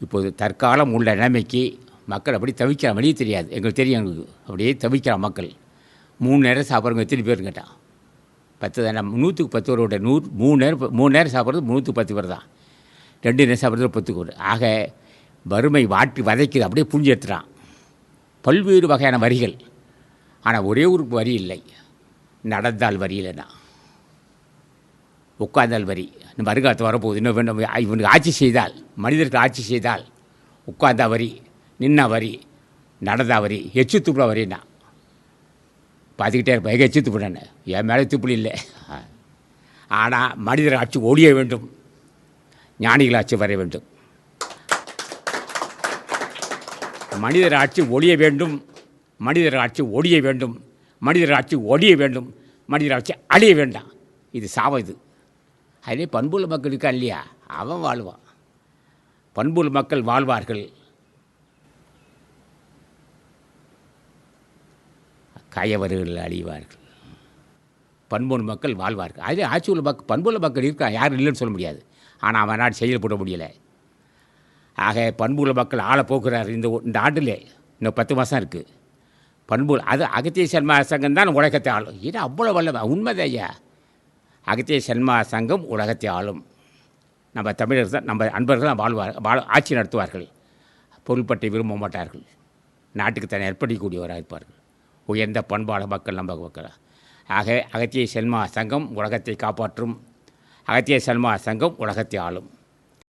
இப்போது தற்காலம் உள்ள நிலைமைக்கு மக்கள் அப்படி தவிக்கிற வழியே தெரியாது. எங்களுக்கு தெரியும் எங்களுக்கு. அப்படியே தவிக்கிறான் மக்கள். மூணு நேரம் சாப்பிட்றவங்க எத்தனை பேர் கேட்டான். பத்து தானே? நூற்றுக்கு பத்து பேரோட நூறு மூணு நேரம் மூணு நேரம் சாப்பிட்றது நூற்றுக்கு பத்து பேர் தான். ரெண்டு நேரம் சாப்பிட்றது பத்துக்கு ஒரு. ஆக வறுமை வாட்டி வதைக்குது. அப்படியே புரிஞ்சு எடுத்துறான் பல்வேறு வகையான வரிகள். ஆனால் ஒரே ஒரு வரி இல்லை. நடந்தால் வரி இல்லைன்னா. உட்கார்ந்தால் வரி. இந்த வருங்காலத்து வரப்போகுது. இன்னும் வேணும் இவனுக்கு ஆட்சி செய்தால் மனிதருக்கு ஆட்சி செய்தால் உட்கார்ந்தா வரி நின்னா வரி நடந்தா வரி எச்சு துப்புல வரின்னா. பார்த்துக்கிட்டே இருப்பேன் எச்சு துப்புடன்னு என் மேலே துப்புல இல்லை. ஆனால் மனிதர் ஆட்சி ஒழிய வேண்டும். ஞானிகள் ஆட்சி வர வேண்டும். மனிதர் ஆட்சி ஒழிய வேண்டும். மனிதர் ஆட்சி ஒழிய வேண்டும். மனிதர் ஆட்சி ஒழிய வேண்டும். மனிதர் ஆட்சி அழிய வேண்டாம். இது சாவம் இது. அதே பண்புள்ள மக்கள் இருக்கா இல்லையா? அவன் வாழ்வான். பண்புள்ள மக்கள் வாழ்வார்கள். கயவர்கள் அழிவார்கள். பண்புள்ள மக்கள் வாழ்வார்கள். அதே ஆட்சி உள்ள மக்கள் பண்புள்ள மக்கள் இருக்கா? யாரும் இல்லைன்னு சொல்ல முடியாது. ஆனால் அவன் நாடு செயல்பட முடியலை. ஆக பண்புள்ள மக்கள் ஆளை போக்குறார் இந்த இந்த ஆண்டில். இன்னும் பத்து மாதம் இருக்குது பண்பு அது அகத்திய சர்மா சங்கம் தான் உலகத்தை ஆளும். இது அவ்வளோ வல்லவன் உண்மைதான் ஐயா அகத்திய சன்மா சங்கம் உலகத்தை ஆளும். நம்ம தமிழர் தான் நம்ம அன்பர்கள் தான் வாழ்வார் வாழ் ஆட்சி நடத்துவார்கள். பொருள்பட்டை விரும்ப மாட்டார்கள். நாட்டுக்கு தன்னை ஏற்படுத்தக்கூடியவராக இருப்பார்கள். உயர்ந்த பண்பாள மக்கள் நம்ம மக்கள். ஆக அகத்திய சன்மா சங்கம் உலகத்தை காப்பாற்றும். அகத்திய சன்மா சங்கம் உலகத்தை ஆளும்.